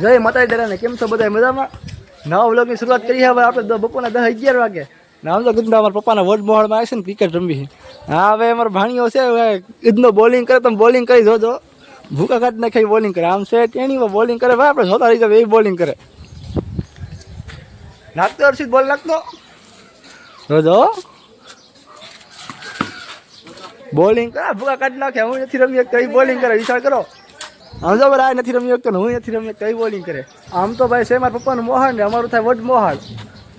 જય માતાજી દરાને કેમ છો બધા મજામાં? નવા વ્લોગની શરૂઆત કરી હવે આપણે બપોરના દસ અગિયાર વાગે. ને આમ તો કીધું અમારા પપ્પાના વોટ મોહળમાં આવે છે. ને ક્રિકેટ રમવી હા હવે અમારો ભાણીઓ છે, હવે ઈદનો બોલિંગ કરે, તમે બોલિંગ કરી જોજો. ભૂકા કાઢ ને ખાઈ બોલિંગ કરે. આમ છે, તેણીમાં બોલિંગ કરે. ભાઈ આપણે જોતા રહી એ બોલિંગ કરે. નાખતો હર્ષિત બોલ નાખતો. જોજો. બોલિંગ કરે, ભૂકા કાઢ નાખે હું નથી રમી કઈ બોલિંગ કરે. વિચાર કરો. આમ તો આ નથી રમી શકતો ને હું નથી રમી કઈ બોલિંગ કરે? આમ તો ભાઈ છે મારા પપ્પાનું મોહાણ ને અમારું થાય વડ મોહાણ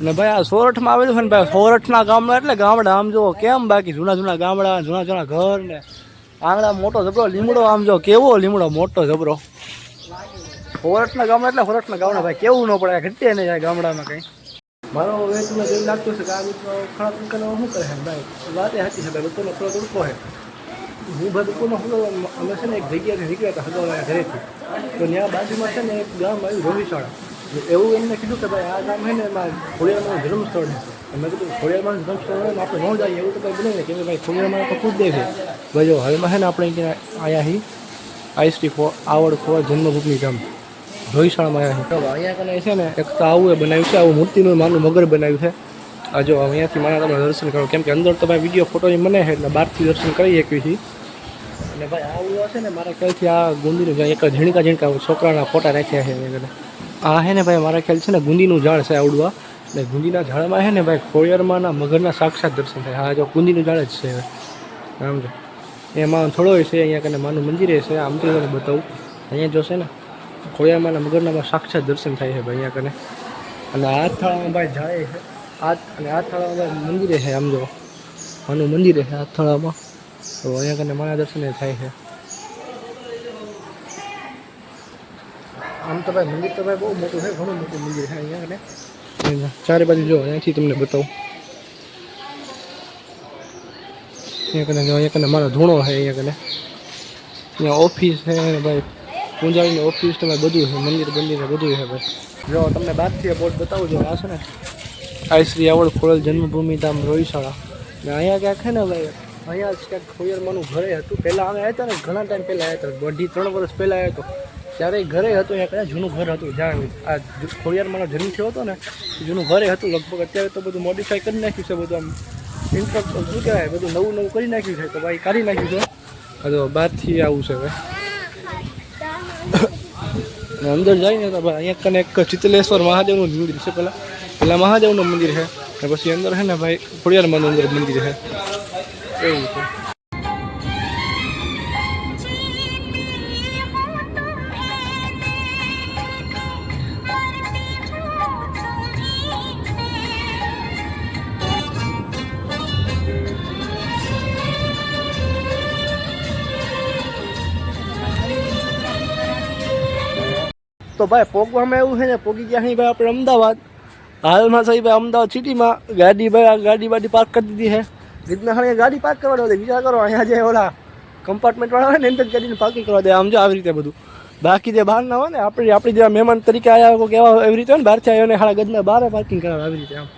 ને ભાઈ આ સોરઠમાં આવેલું છે ને ભાઈ, સોરઠના ગામડા એટલે ગામડા, આમ જો કેમ બાકી જૂના જૂના ગામડા, જૂના જૂના ઘર ને. આંગળા મોટો જબરો લીમડો, આમ જો કેવો લીમડો, મોટો જબરો સોરઠના ગામડા એટલે સોરઠના ગામડા, ભાઈ કેવું ન પડે ઘટે નહીં જાય ગામડામાં કંઈ. મારો વેચમાં જેવું લાગતું છે કે આ મિત્રો ખરાબ નીકળવા શું કરે ભાઈ? એ હતી છે ભાઈ બપોરનો થોડો તડકો છે. હું ભાઈ બપોરનો અમે છે ને એક જગ્યાએથી નીકળ્યા હતા હગવાના ઘરેથી. તો ત્યાં બાજુમાં છે ને એક ગામ આવ્યું રવિશાળા એવું એમને કીધું કે ભાઈ, આ ગામ છે ને એમાં ખોડિયારમાંનું જન્મસ્થળ છે. મેં કીધું, ખોડિયારમાંનું જન્મસ્થળ હોય ને, આપણે ન જઈએ, એવું તો કંઈ બને કે ભાઈ ખોડિયારમાં તો ખુદ દેખે ભાઈ જો, હાલમાં છે ને આપણે ત્યાં આયા હી આઈસટી ફો, આવડ ખોવા જન્મભૂમિ ગામ. રોહિશાળામાં આવ્યા છે અહીંયા કને છે ને, એક તો આવું એ બનાવ્યું છે, આવું મૂર્તિનું માનું મગર બનાવ્યું છે. આ જો અહીંયાથી મારા તમે દર્શન કરો. કેમ કે અંદર તમે વીડિયો ફોટોની મને છે, એટલે બહારથી દર્શન કરી શકીએ છીએ. અને ભાઈ આવું છે ને મારા ખ્યાલથી આ ગુંદીનું ઝાડ, એક ઝીણકા ઝીણકા છોકરાના ફોટા રાખ્યા છે કને આ છે ને ભાઈ મારા ખ્યાલ છે ને ગુંદીનું ઝાડ છે આવડું આ એટલે ગુંદીના ઝાડમાં છે ને ભાઈ ખોડિયારમાંના મગરના સાક્ષાત દર્શન થાય. હા જો ગુંદીનું ઝાડ જ છે સમજો એમાં થોડો છે, અહીંયા કને માનું મંદિર છે. આમ તો તમને બતાવું. અહીંયા જો છે ને ખોડિયારમાંના મગરનામાં સાક્ષાત દર્શન થાય છે ભાઈ અહીંયા કને. અને આ થાળામાં ભાઈ જાય છે. આ અને આ થાળામાં ભાઈ મંદિરે છે, આમ જો. માનું મંદિરે છે આ થાળામાં. તો અહીંયા કને મારા દર્શન થાય છે. આમ તો ભાઈ મંદિર તો ભાઈ બહુ મોટું છે, ઘણું મોટું મંદિર છે અહીંયા કને. ચારે બાજુ જો, અહીંયાથી તમને બતાવું. અહીંયા કને અહીંયા કને મારો ધૂણો છે, અહીંયા કને. અહીંયા ઓફિસ છે ભાઈ પૂંજારીની ઓફિસ તમે બધું છે, મંદિર બંદિર બધું છે ભાઈ. જો, તમને બહારથી બોર્ડ બતાવું જો, આ છે ને. આ શ્રી આવડ ખોડલ જન્મભૂમિ ધામ રોહિશાળા ને અહીંયા ક્યાંક છે ને ભાઈ? અહીંયા જ ક્યાંક ખોયરમાંનું ઘરે હતું. પહેલાં અમે આવ્યા હતા ને, ઘણા ટાઈમ પહેલાં આવ્યા હતા. અઢી, ત્રણ વર્ષ પહેલાં આવ્યો હતો. ત્યારે ઘરે હતું, અહીંયા કદાચ જૂનું ઘર હતું જ્યાં આ ખોડિયારમાંનો જન્મ થયો હતો ને, જૂનું ઘરે હતું લગભગ. અત્યારે તો બધું મોડિફાઈ કરી નાખ્યું છે, બધું આમ ઇન્ટ્રક્ટ શું કહેવાય? બધું નવું નવું કરી નાખ્યું છે, તો ભાઈ કાઢી નાખ્યું છે. હજુ બહારથી આવું છે હવે અંદર જઈને તો ભાઈ અહીંયા કને એક ચિતલેશ્વર મહાદેવનું મંદિર છે પહેલાં પહેલાં મહાદેવનું મંદિર છે અને પછી અંદર છે ને ભાઈ ખોડિયારમાંનું અંદર મંદિર છે. એવું છે તો ભાઈ, પોગવામાં એવું છે ને, પોગી ગયા અહીં ભાઈ આપણે અમદાવાદ. હાલમાં સહી ભાઈ અમદાવાદ સિટીમાં ગાડી ભાઈ, આ ગાડી બાડી પાર્ક કરી દીધી છે. રીતના ખાલી ગાડી પાર્ક કરવા દે વિચાર કરો, અહીંયા જે ઓલા કમ્પાર્ટમેન્ટ વાળા હોય ને એમ જ ગાડીને પાર્કિંગ કરવા દે. આમ જો આવી રીતે બધું. બાકી જે બહાર ના હોય ને, આપણી આપણી જેવા મહેમાન તરીકે આવ્યા કોઈ કેવા એવી રીતે હોય ને, બહારથી આવ્યો ને હાડા ગજના બહાર પાર્કિંગ કરાવે આવી રીતે આમ.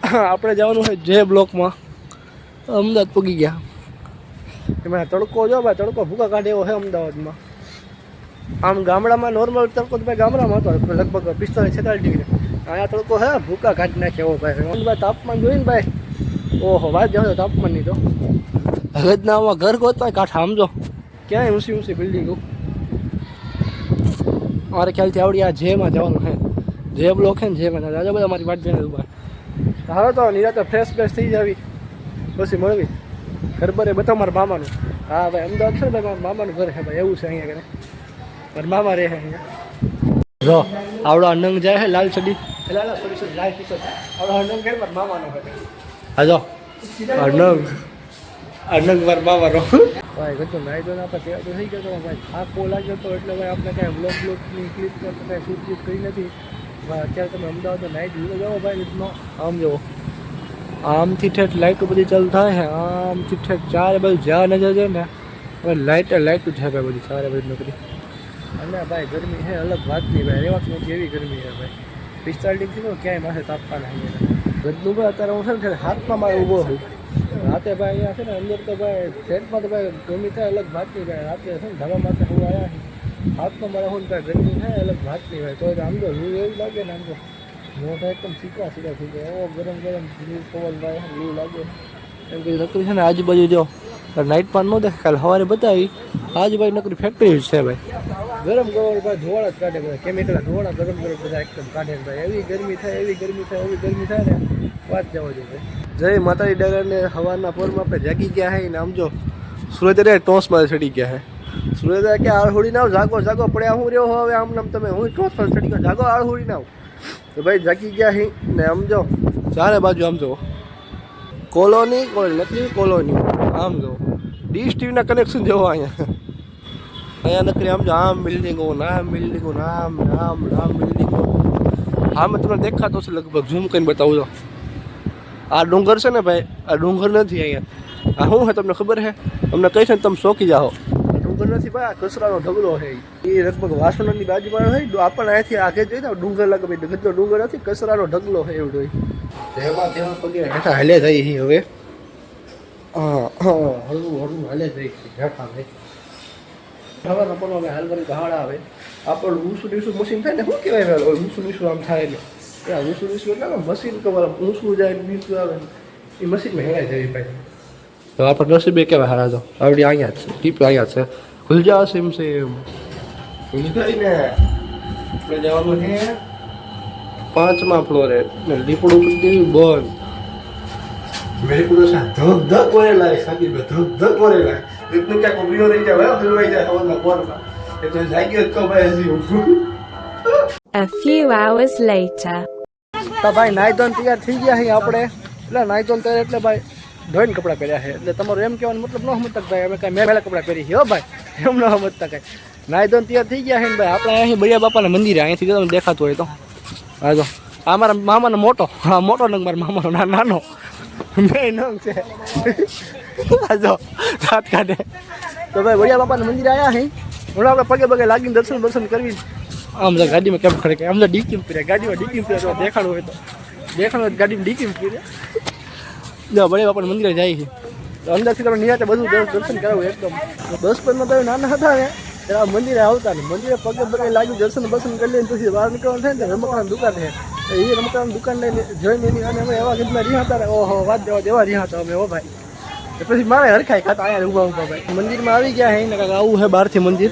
આપણે જવાનું હોય જે બ્લોકમાં. અમદાવાદ પૂગી ગયા. એમાં તડકો જો ભાઈ, તડકો ભૂકા કાઢે એવો છે અમદાવાદમાં. આમ ગામડામાં નોર્મલ તડકો તો ભાઈ ગામડામાં હતો, લગભગ પિસ્તાલીસ છેતાલીસ ડિગ્રી. અહીંયા તડકો હે ભૂકા કાઢી નાખે એવો ભાઈ. તાપમાન જોઈને ભાઈ? ઓહો વાત જાણો તાપમાનની તો. હગદનામાં ઘર ગોતવાય કાંઠા સમજો. ક્યાંય ઊંચી ઊંચી બિલ્ડિંગો મારે ખ્યાલથી આવડી આ જેમાં જવાનું હે જે બ્લોક હે ને જેમાં રાજા બધા મારી વાત જાણે ઊભા. હાલો તો નિરાતે ફ્રેશ ફ્રેશ થઈ જાવી. પછી મળવી. ઘર બરે બધા મારા મામાનું. હા ભાઈ અમદાવાદ છે ભાઈ મારા મામાનું ઘર છે ભાઈ એવું છે અહીંયા કરે મારા મામા રહે અહીંયા. જો આવડો અનંગ જાય છે લાલ ચડી. લાલ સોરી સોરી લાલ ટીશર્ટ. આવડો અનંગ ઘર મારા મામાનો ઘર. હા જો અનંગ અનંગ મારા મામાનો ભાઈ ગતો નાઈ તો આપણે તૈયાર તો થઈ ગયો તો ભાઈ થાક બહુ લાગ્યો તો એટલે ભાઈ આપણે કાંઈ બ્લોગ બ્લોગની ક્લિપ કે કાંઈ શૂટ ક્લિપ કરી નથી ભાઈ અત્યારે તમે અમદાવાદ નાઇટ જોઈ જાઓ ભાઈ રીતનો આમ જુઓ આમથી ઠેઠ લાઇટો બધી ચાલુ થાય છે આમથી ઠેઠ ચારે બાજુ જ્યાં નજર છે ને હવે લાઇટે લાઇટું છે ભાઈ બધી ચારે બાજુ નોકરી અને ભાઈ ગરમી છે અલગ વાત નહીં ભાઈ રેવાત નથી એવી ગરમી છે ભાઈ પિસ્તાળીસ ડિગ્રી તો ક્યાંય માથે તાપમાન અહીંયા ગદનું ભાઈ અત્યારે હું છે ને હાથમાં મારે ઊભો છું. રાતે ભાઈ અહીંયા છે ને અંદર તો ભાઈ ટેન્ટમાં તો ભાઈ ગમી થાય, અલગ ભાતની ભાઈ. રાતે છે ને ધાબા માથે હું આવ્યા હાથમાં મારે હું ભાઈ ગરમી થાય અલગ ભાતની ભાઈ. તો આમ તો લૂ એવું લાગે ને આમ તો. મોઢા એકદમ સીધા સીધા થઈ જાય એવો ગરમ ગરમ લૂ પવન ભાઈ લૂ લાગે. એમ કે લકડી છે ને આજુબાજુ જો નાઇટ પાન ન દેખાય કાલે સવારે બતાવી. આજુબાજુ નકરી ફેક્ટરી છે ભાઈ. ગરમ ગરમ ભાઈ ધોળા જ કાઢે બધા. કેમિકલ ધોળા? ગરમ ગરમ બધા એકદમ કાઢે ભાઈ. એવી ગરમી થાય એવી ગરમી થાય એવી ગરમી થાય ને. વાત જવા દે ભાઈ. જય માતાજી ડગરને હવાના પોરમાં આપણે જાગી ગયા હે ને આમ જો. સુરત રે ટોસમાં ચડી ગયા હે. સુરત કે આળહુડી ના જાગો જાગો. પડ્યા હું રહ્યો હવે આમ નામ તમે? હું ટોસ પર ચડી ગયો. જાગો આળહુડી ના. તો ભાઈ જાગી ગયા હી ને આમ જો. ચારે બાજુ આમ જો. કોલોની કોઈ નથી કોલોની આમ જો. ડીશ ટીવીના કનેક્શન જેવો અહીંયા. અહીંયા નકરી આમ જો આમ બિલ્ડિંગો નામ બિલ્ડિંગો નામ નામ નામ બિલ્ડિંગો આમ તમને દેખાતો છે લગભગ. ઝૂમ કરીને બતાવું છો આ ડુંગર છે ને ભાઈ, આ ડુંગર નથી અહીંયા. આ શું છે તમને ખબર છે? તમને કહીશ ને તમે શોકી જાઓ. ડુંગર નથી ભાઈ, આ કચરાનો ઢગલો છે. એ લગભગ વાસણની બાજુમાં હોય આપણને અહીંથી આગે જોઈએ ને ડુંગર લાગે. ભાઈ ગંદો ડુંગર નથી, કચરાનો ઢગલો છે એવું હોય. તેમાં તેમાં પગે હેઠા હેલે થઈ હવે. હા હા હળવું હળવું હાલે જાય છે હેઠા ભાઈ પણ હવે હાલ હાડ આવે આપણું ઊંસું નીસું મશીન થાય ને શું કહેવાય ઊંસું નીસું આમ થાય ને આ ઊંસું નીસું એટલે મશીન કવર ઊંસું જાય નીસું આવે એ મશીનમાં હેરાય જાય ભાઈ તો આપણે નસીબે કેવા હારા તો આવડી અહીંયા છે ટીપ અહીંયા છે ખુલજા સેમ સેમ ખુલી ગઈ ને આપણે જવાનું છે પાંચમા ફ્લોરે ને લીપડું કરી દેવી બંધ મેરે પૂરો સા ધક ધક કરે લાગે સાચી બે ધક ધક કરે લાગે એટલું ક્યાંક ઊભી રહી જાય ભાઈ હલવાઈ જાય હવાના કોરમાં એ તો જાગ્યો જ તો ભાઈ હજી ઊભું A few hours later. તો ભાઈ નાઈ ધોન તૈયાર થઈ ગયા છે આપણે એટલે નાઈ ધોન તૈયાર એટલે ભાઈ ધોઈને કપડાં પહેર્યા છે એટલે તમારું એમ કહેવાનો મતલબ ન સમજતા કે ભાઈ અમે કાંઈ મેં પહેલાં કપડાં પહેરી છે હો ભાઈ એમ ન સમજતા કાંઈ નાઈ ધોન તૈયાર થઈ ગયા છે ને ભાઈ આપણે અહીં બળિયા બાપાના મંદિરે અહીંથી જો તમને દેખાતું હોય તો હા જો આ મારા મામાનો મોટો હા મોટો નંગ મારા મામાનો ના નાનો બે નંગ છે. આ જો દાંત કાઢે. તો ભાઈ વડિયા બાપાના મંદિર આવ્યા હે? હમણાં આપણે પગે પગે લાગીને દર્શન દર્શન કરવી. આમ તો ગાડીમાં કેમ ખડે કે આમ તો ડીકીમ પીરે ગાડીમાં ડીકીમ પીરે તો દેખાડવું હોય તો. દેખાડવું હોય તો ગાડીમાં ડીકીમ પીરે જો વડિયા બાપાના મંદિરે જાય છે. તો અંદરથી તમે નિરાતે બધું દર- દર્શન કરાવું એકદમ. બચપનમાં તો નાના હતા ને ત્યારે મંદિરે આવતા ને. મંદિરે પગે પગે લાગ્યું દર્શન બર્શન કરી લઈને પછી બહાર નીકળવાનું થાય ને રમકડાની દુકાન છે. એ રમકડાની દુકાન લઈને જોઈને એની અને અમે એવા ગીતમાં રહ્યા હતા ને, ઓહો, વાત દેવા દેવા રહ્યા હતા અમે, ઓ ભાઈ. તો પછી મારે હરખાઈ ખાતા અહીંયા ઊભા ઊભા ભાઈ. મંદિરમાં આવી ગયા હે ને કાંઈક આવું છે બહારથી મંદિર.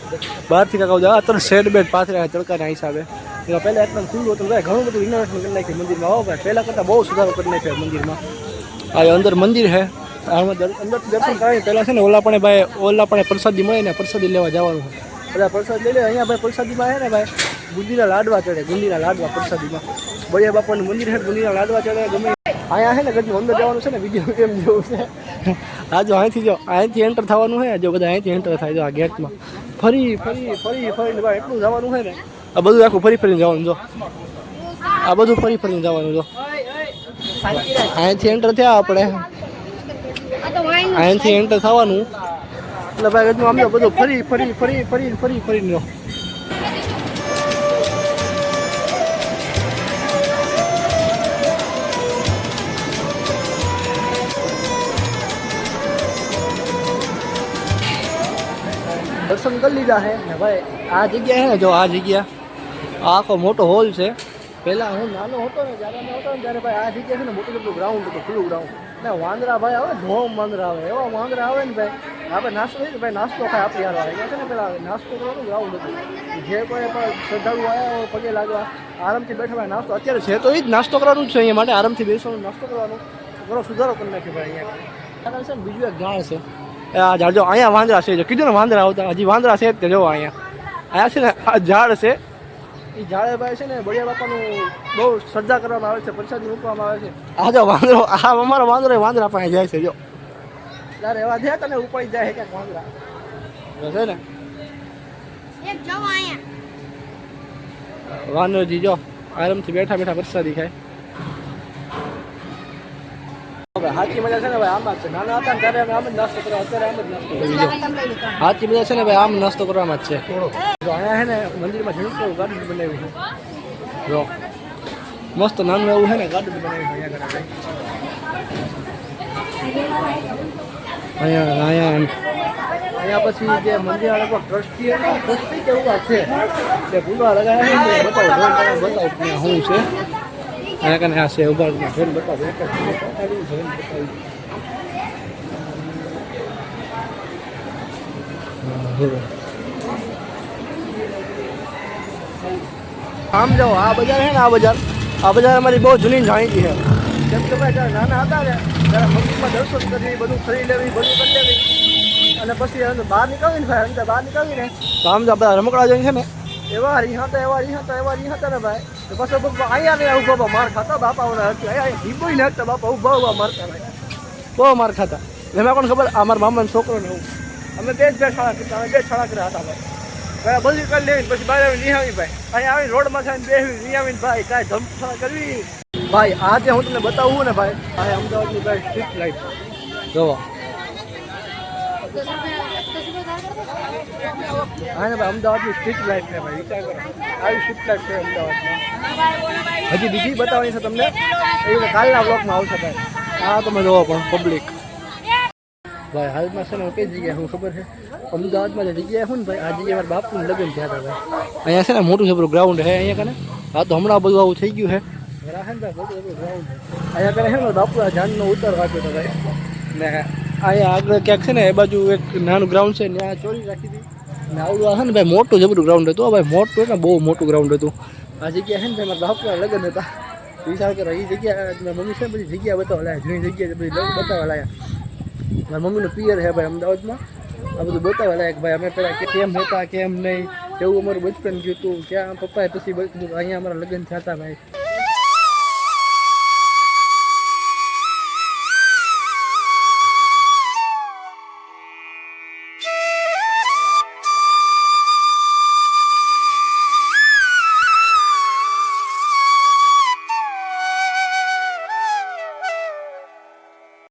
બહારથી કાંઈક આવું અત્યારે શેડ બેડ પાથરે તડકાના હિસાબે. એટલે પહેલાં એકદમ ખુલ્લું હતું ભાઈ, ઘણું બધું રિનોવેશન કરી નાખ્યું મંદિરમાં. હો ભાઈ, પહેલાં કરતાં બહુ સુધારો કરી નાખ્યો મંદિરમાં. આ અંદર મંદિર છે આમાં દર- અંદરથી દર્શન કરાવી પહેલાં છે ને ઓલા પણ ભાઈ ઓલા પણ પ્રસાદી મળે ને પ્રસાદી લેવા જવાનું છે. બધા પ્રસાદ લઈ લે, અહીંયા ભાઈ પ્રસાદીમાં છે ને ભાઈ બુંદીના લાડવા ચડે બુંદીના લાડવા પ્રસાદીમાં. બળિયા બાપાનું મંદિર છે મંદિર લાડવા ચડે, ગમે અહીંયા છે ને ગજુ અંદર જવાનું છે ને બીજું કેમ જેવું છે. આ જો અહીંથી જો, અહીંથી એન્ટર થવાનું છે જો બધા અહીંથી એન્ટર થાય જો આ ગેટમાં ફરી ફરી ફરી, ફરીને ભાઈ, એટલું જવાનું છે ને. આ બધું આખું ફરી ફરીને જવાનું જો. આ બધું ફરી ફરીને જવાનું જો. અહીંથી એન્ટર થયા આપણે. અહીંથી એન્ટર થવાનું. એટલે ભાઈ હજુ આમ બધું ફરી ફરી ફરી ફરી ફરી, ફરીને જો. દર્શન કરી લીધા છે. ને ભાઈ, આ જગ્યા છે ને, જો આ જગ્યા, આ આખો મોટો હોલ છે. પહેલાં હું નાનો હતો ને, જ્યારે અમે હતો ને, ત્યારે ભાઈ આ જગ્યા છે ને, મોટું મોટું ગ્રાઉન્ડ હતું, ખુલ્લું ગ્રાઉન્ડ ને વાંદરા ભાઈ આવે, ધોમ વાંદરા આવે, એવા વાંદરા આવે ને ભાઈ, આપણે નાસ્તો થઈ ભાઈ નાસ્તો ખાય આપણે યાર આવે છે ને, પેલા નાસ્તો કરવાનું ગ્રાઉન્ડ હતું. જે કોઈ પણ શ્રદ્ધાળુ આવ્યા હોય, પગે લાગવા, આરામથી બેઠા ભાઈ નાસ્તો, અત્યારે છે તો એ જ નાસ્તો કરવાનું જ છે અહીંયા માટે, આરામથી બેસવાનું, નાસ્તો કરવાનું. ઘણો સુધારો કરી નાખ્યો ભાઈ અહીંયા. છે ને, બીજું એક ગાળ છે. આ ઝાડ જો અહીંયા વાંદરા છે. જો કીધું ને વાંદરા આવતા હજી વાંદરા છે જ તે જો અહીંયા. અહીંયા છે ને આ ઝાડ છે. એ ઝાડે ભાઈ છે ને બળિયા બાપાનું બહુ શ્રદ્ધા કરવામાં આવે છે પ્રસાદી મૂકવામાં આવે છે. આ જો વાંદરો આ અમારો વાંદરો વાંદરા પાસે જાય છે જો. ત્યારે એવા થયા તને ઉપાડી જાય ક્યાંક વાંદરા. છે ને. વાંદરજી જો આરામથી બેઠા બેઠા પ્રસાદી ખાય. હવે સાચી મજા છે ને ભાઈ આમ જ છે નાના હતા ને ત્યારે અમે આમ જ નાસ્તો કરવા અત્યારે આમ જ નાસ્તો કરી જો સાચી મજા છે ને ભાઈ આમ નાસ્તો કરવામાં જ છે જો અહીંયા છે ને મંદિરમાં ઝીણું કેવું ગાર્ડન બનાવ્યું છે જો મસ્ત નાનું એવું છે ને ગાર્ડન બનાવ્યું છે અહીંયા આગળ આપણે. અહીંયા અહીંયા અહીંયા પછી જે મંદિર વાળા કોઈ ટ્રસ્ટી હતા ટ્રસ્ટી કેવું આ છે તે ભૂલવા લગાવ્યા છે તે બતાવો જોઈને તમે બતાવો ત્યાં શું છે અહીંયા કને આ છે ઊભા રહીને જોઈને બતાવો. જ. આમ જાઓ, આ બજાર છે ને, આ બજાર. આ બજાર અમારી બહુ જૂની જાણીતી છે. કેમ કે ભાઈ, જ્યારે નાના હતા ને, ત્યારે મંદિરમાં દર્શન કરી, બધું ખરી લેવી, બધું કરી લેવી. અને પછી બહાર નીકળવી ને ભાઈ અંદર બહાર નીકળવી ને. તો આમ જો બધા રમકડા જઈને છે ને એવા રીહ હતા એવા રીહ હતા એવા રીહ હતા ને ભાઈ. તો પછી પપ્પા અહીંયા ને ઊભા ઊભા માર ખાતા બાપાઓના હતી અહીંયા ને નાખતા બાપા ઊભા ઊભા મારતા ભાઈ બહુ માર ખાતા. એમાં કોણ ખબર? આ મારા મામાનો છોકરો ને હું. અમે બે જ બે શાળા કરતા અમે બે શાળા કર્યા હતા ભાઈ. ભાઈ બધી કરી લેવી પછી બહાર આવીને નિહાવી ભાઈ. અહીંયા આવીને રોડમાં થઈને બેહવી નિહાવીને ભાઈ, કાંઈ ધમફા કરવી. ભાઈ આજે હું તમને બતાવું ને ભાઈ, આ અમદાવાદની ભાઈ સ્ટ્રીટ લાઈટ જોવો. હા ને ભાઈ અમદાવાદની સ્ટ્રીટ લાઈફ છે ભાઈ વિચાર કરો. આવી સ્ટ્રીટ લાઈફ છે અમદાવાદમાં. હજી બીજી બતાવવાની છે તમને. એ કાલના બ્લોકમાં આવશે ભાઈ. આ તમે જોવો પણ પબ્લિક ભાઈ હાલમાં છે ને કઈ જગ્યાએ હું ખબર છે? અમદાવાદમાં જે જગ્યાએ હું ને ભાઈ આ જગ્યાએ મારા બાપુને લગ્ન થયા હતા ભાઈ. અહીંયા છે ને મોટું જબરું ગ્રાઉન્ડ છે અહીંયા કને? હા તો હમણાં બધું આવું થઈ ગયું છે. અહીંયા કને છે ને બાપુ આ જાનનો ઉતાર વાંચ્યો હતો ભાઈ. ને અહીંયા આગળ ક્યાંક છે ને, એ બાજુ એક નાનું ગ્રાઉન્ડ છે ત્યાં ચોરી રાખી હતી. ને આવડું છે ને ભાઈ મોટું જબરું ગ્રાઉન્ડ હતું ભાઈ, મોટું એટલે બહુ મોટું ગ્રાઉન્ડ હતું. આ જગ્યા છે ને ભાઈ, મારા બાપના લગ્ન હતા. વિચાર કરો એ જગ્યા, મારી મમ્મી છે ને બધી જગ્યા બતાવવા લાયા જૂની જગ્યા બધી બતાવવા લાયા મારા મમ્મીનું પિયર છે ભાઈ અમદાવાદમાં. આ બધું બતાવવા લાયક ભાઈ, અમે પહેલાં કેમ હતા, કેમ નહીં, કેવું અમારું બચપન ગયું હતું, ક્યાં પપ્પાએ પછી બધું અહીંયા અમારા લગ્ન થયા હતા, ભાઈ.